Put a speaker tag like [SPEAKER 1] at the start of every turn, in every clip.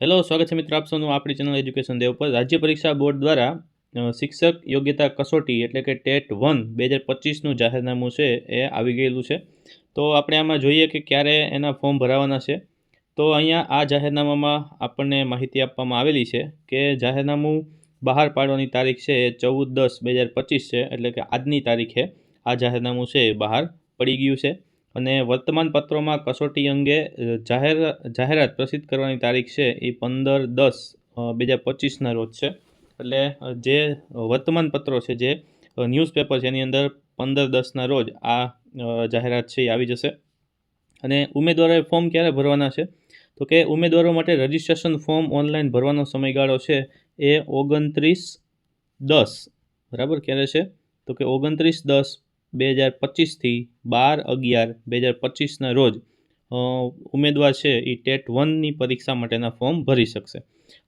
[SPEAKER 1] Hello સ્વાગત છે મિત્રો આપ આપણી ચેનલ એજ્યુકેશન દેવ પર. રાજ્ય પરીક્ષા બોર્ડ દ્વારા શિક્ષક યોગ્યતા કસોટી એટલે કે ટેટ વન બે હજાર પચીસનું જાહેરનામું છે એ આવી ગયેલું છે. તો આપણે આમાં જોઈએ કે ક્યારે એના ફોર્મ ભરાવાના છે. તો અહીંયા આ જાહેરનામામાં આપણને માહિતી આપવામાં આવેલી છે કે જાહેરનામું બહાર પાડવાની તારીખ છે એ ચૌદ દસ બે હજાર પચીસ છે, એટલે કે આજની તારીખે આ જાહેરનામું છે એ બહાર પડી ગયું છે. અને વર્તમાન પત્રોમાં કસોટી અંગે જાહેર, જાહેરાત પ્રસિદ્ધ કરવાની તારીખ છે એ પંદર દસ બે હજાર પચીસના રોજ છે. એટલે જે વર્તમાન પત્રો છે, જે ન્યૂઝપેપર છે એની અંદર પંદર દસના રોજ આ જાહેરાત છે એ આવી જશે. અને ઉમેદવારોએ ફોર્મ ક્યારે ભરવાના છે? તો કે ઉમેદવારો માટે રજિસ્ટ્રેશન ફોર્મ ઓનલાઈન ભરવાનો સમયગાળો છે એ ઓગણત્રીસ દસ. બરાબર ક્યારે છે? તો કે ઓગણત્રીસ દસ બે હજાર પચીસથી બાર અગિયાર બે હજાર પચીસના રોજ ઉમેદવાર છે એ ટેટ વનની પરીક્ષા માટેના ફોર્મ ભરી શકશે.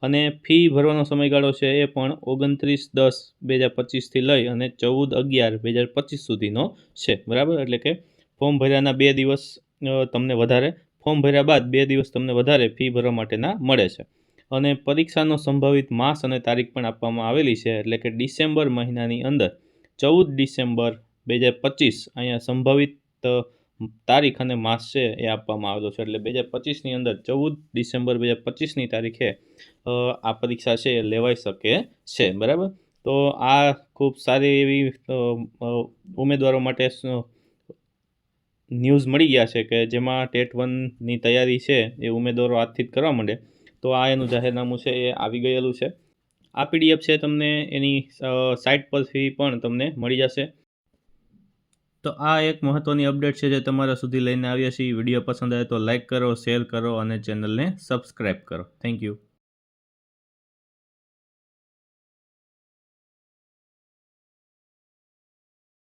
[SPEAKER 1] અને ફી ભરવાનો સમયગાળો છે એ પણ ઓગણત્રીસ દસ બે હજાર પચીસથી લઈ અને ચૌદ અગિયાર બે હજાર પચીસ સુધીનો છે. બરાબર? એટલે કે ફોર્મ ભર્યાના બે દિવસ તમને વધારે, ફોર્મ ભર્યા બાદ બે દિવસ તમને વધારે ફી ભરવા માટેના મળે છે. અને પરીક્ષાનો સંભવિત માસ અને તારીખ પણ આપવામાં આવેલી છે. એટલે કે ડિસેમ્બર મહિનાની અંદર, ચૌદ ડિસેમ્બર બે હજાર પચીસ અહીંયા સંભવિત તારીખ અને માસ છે એ આપવામાં આવેલો છે. એટલે બે હજાર પચીસની અંદર ચૌદ ડિસેમ્બર બે હજાર પચીસની તારીખે આ પરીક્ષા છે એ લેવાઈ શકે છે. બરાબર? તો આ ખૂબ સારી એવી ઉમેદવારો માટે ન્યૂઝ મળી ગયા છે કે જેમાં ટેટ વનની તૈયારી છે એ ઉમેદવારો આજથી જ કરવા માંડે. તો આ એનું જાહેરનામું છે એ આવી ગયેલું છે. આ પીડીએફ છે તમને એની સાઇટ પરથી પણ તમને મળી જશે. તો આ એક મહત્ત્વની અપડેટ છે જે તમારા સુધી લઈને આવ્યા છીએ. વીડિયો પસંદ આવે તો લાઇક કરો, શેર કરો અને ચેનલને સબસ્ક્રાઈબ કરો. Thank you